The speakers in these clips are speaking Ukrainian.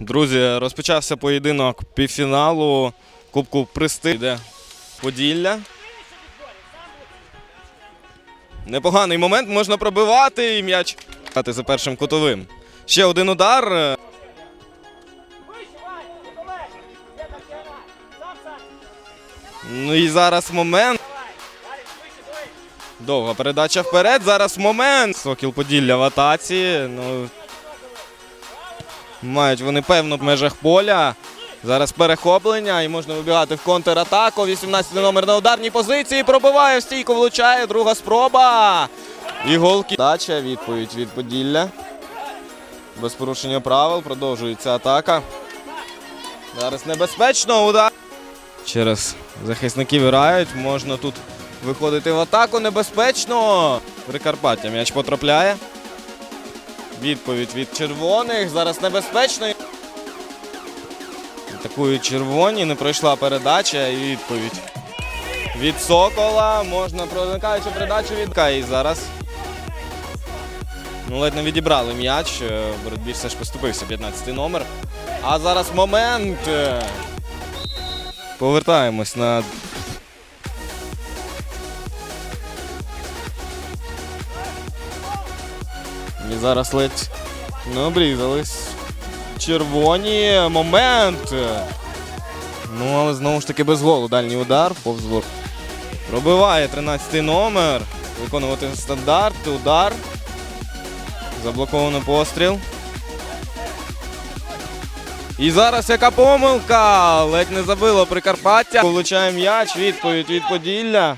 Друзі, розпочався поєдинок півфіналу Кубку Присти. Йде Поділля. Непоганий момент, можна пробивати і м'яч. За першим кутовим. Ще один удар. Ну і зараз момент. Довга передача вперед. Зараз момент. Сокіл Поділля в атаці. Ну, мають вони певно в межах поля. Зараз перехоплення і можна вибігати в контратаку. 18 номер на ударній позиції. Пробиває в стійку, влучає. Друга спроба. І голки. Дача. Відповідь від Поділля. Без порушення правил. Продовжується атака. Зараз небезпечно. Удар. Через захисників грають. Можна тут виходити в атаку. Небезпечно. Прикарпаття. М'яч потрапляє. Відповідь від червоних. Зараз небезпечно. Атакують червоні. Не пройшла передача і відповідь. Від Сокола можна проникаючи передачу від Ка. І зараз. Ну, ледь не відібрали м'яч. Е, боротьбі все ж поступився 15 номер. А зараз момент. Е, Повертаємось на І зараз ледь не обрізались. Червоні момент. Ну, але знову ж таки без голу. Дальній удар, повз. Пробиває 13 номер. Виконувати стандарт, удар. Заблоковано постріл. І зараз яка помилка! Ледь не забило Прикарпаття. Получає м'яч, відповідь від Поділля.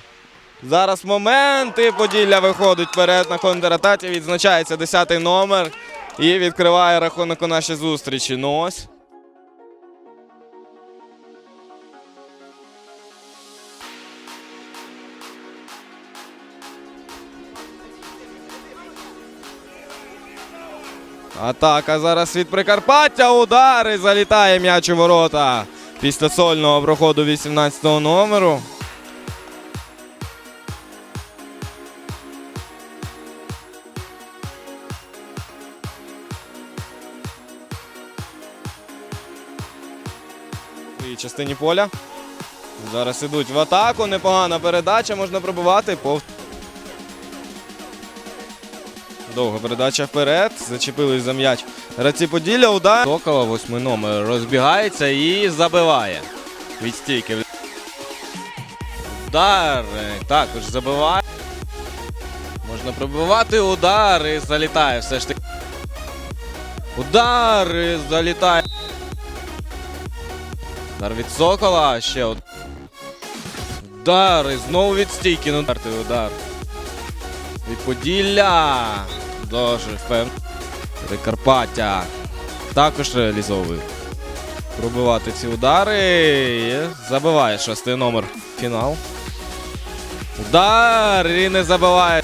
Зараз момент, і Поділля виходить вперед на контратаці. Відзначається 10-й номер і відкриває рахунок у нашій зустрічі. Ну ось. Атака зараз від Прикарпаття. Удар і залітає м'яч у ворота. Після сольного проходу 18-го номеру. Своїй частині поля. Зараз ідуть в атаку. Непогана передача, можна пробивати. Пов... Довга передача вперед. Зачепились за м'яч. Гравці Поділля, удар. Сокола, восьмий номер, розбігається і забиває. Від стійки. Удар. Також забиває. Можна пробивати удар і залітає все ж таки. Удар і залітає. Удар від Сокола. Ще один. Удар. І знову від стійки. Ну, Четвертий удар. Від Поділля. Дуже впевнено. Прикарпаття. Також реалізовує. Пробивати ці удари. І забиває шостий номер. Фінал. Удар. І не забиває.